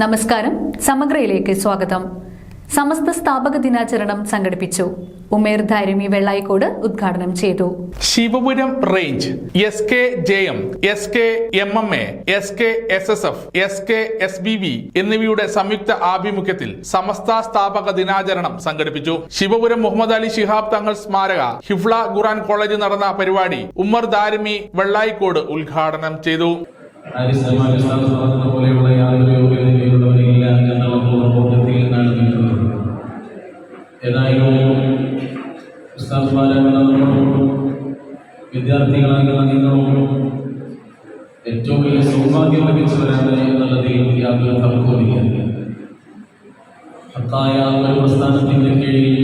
നമസ്കാരം. സമഗ്രയിലേക്ക് സ്വാഗതം. സമസ്ത സ്ഥാപക ദിനാചരണം സംഘടിപ്പിച്ചു. ഉമേർ ധാരിമി വെള്ളായിക്കോട് ഉദ്ഘാടനം ചെയ്തു. Shivapuram range. S K J M S K M M A S K S S F S K S B V എന്നിവയുടെ സംയുക്ത ആഭിമുഖ്യത്തിൽ സമസ്ത സ്ഥാപക ദിനാചരണം സംഘടിപ്പിച്ചു. ശിവപുരം മുഹമ്മദ് അലി ശിഹാബ് തങ്ങൾ സ്മാരക ഹിഫ്ല ഖുറാൻ കോളേജിൽ നടന്ന പരിപാടി ഉമർ ദാരിമി വെള്ളായിക്കോട് ഉദ്ഘാടനം ചെയ്തു. പോലെയുള്ള ഏതായാലും ഉസ്താദ്മാരാകുന്ന നമ്മളോടും വിദ്യാർത്ഥികളാകുന്ന നിങ്ങളോടും ഏറ്റവും വലിയ സൗഭാഗ്യം ലഭിച്ചവരാണ് എന്നുള്ളതിൽ യാതൊരു തർക്കവുമില്ല ഹത്തായ ഒരു പ്രസ്ഥാനത്തിന്റെ കീഴിൽ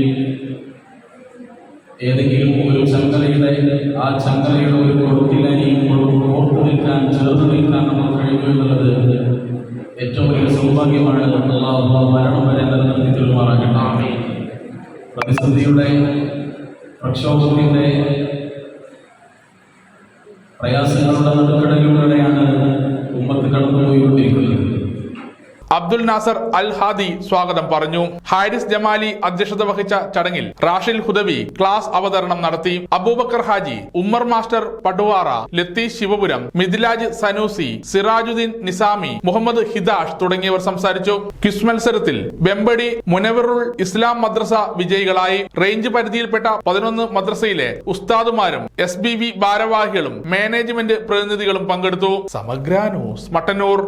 ഏതെങ്കിലും ഒരു ചങ്ങലയുടെ ആ ചങ്ങലയുടെ ഒരു കൊടുത്തിലരിയും ഓർത്തു നിൽക്കാൻ ചേർന്ന് നിൽക്കാൻ നമ്മൾ കഴിയും എന്നുള്ളത് ഏറ്റവും വലിയ സൗഭാഗ്യമാണ്. അള്ളാഹു മരണം വരെ നിലനിർത്തി പ്രതിസന്ധിയുടെ പ്രക്ഷോഭത്തിൻ്റെ പ്രയാസങ്ങളുടെ നടുക്കടലിലൂടെയാണ് അബ്ദുൽ നാസർ അൽ ഹാദി സ്വാഗതം പറഞ്ഞു. ഹാരിസ് ജമാലി അധ്യക്ഷത വഹിച്ച ചടങ്ങിൽ റാഷിൽ ഹുദവി ക്ലാസ് അവതരണം നടത്തി. അബൂബക്കർ ഹാജി ഉമ്മർ മാസ്റ്റർ പടുവാറ ലത്തീഷ് ശിവപുരം മിഥിലാജ് സനൂസി സിറാജുദ്ദീൻ നിസാമി മുഹമ്മദ് ഹിദാഷ് തുടങ്ങിയവർ സംസാരിച്ചു. ക്വിസ് മത്സരത്തിൽ വെമ്പടി മുനവറുൾ ഇസ്ലാം മദ്രസ വിജയികളായി. റേഞ്ച് പരിധിയിൽപ്പെട്ട പതിനൊന്ന് മദ്രസയിലെ ഉസ്താദുമാരും എസ് ബി വി ഭാരവാഹികളും മാനേജ്മെന്റ് പ്രതിനിധികളും പങ്കെടുത്തു. സമഗ്ര ന്യൂസ് മട്ടന്നൂർ.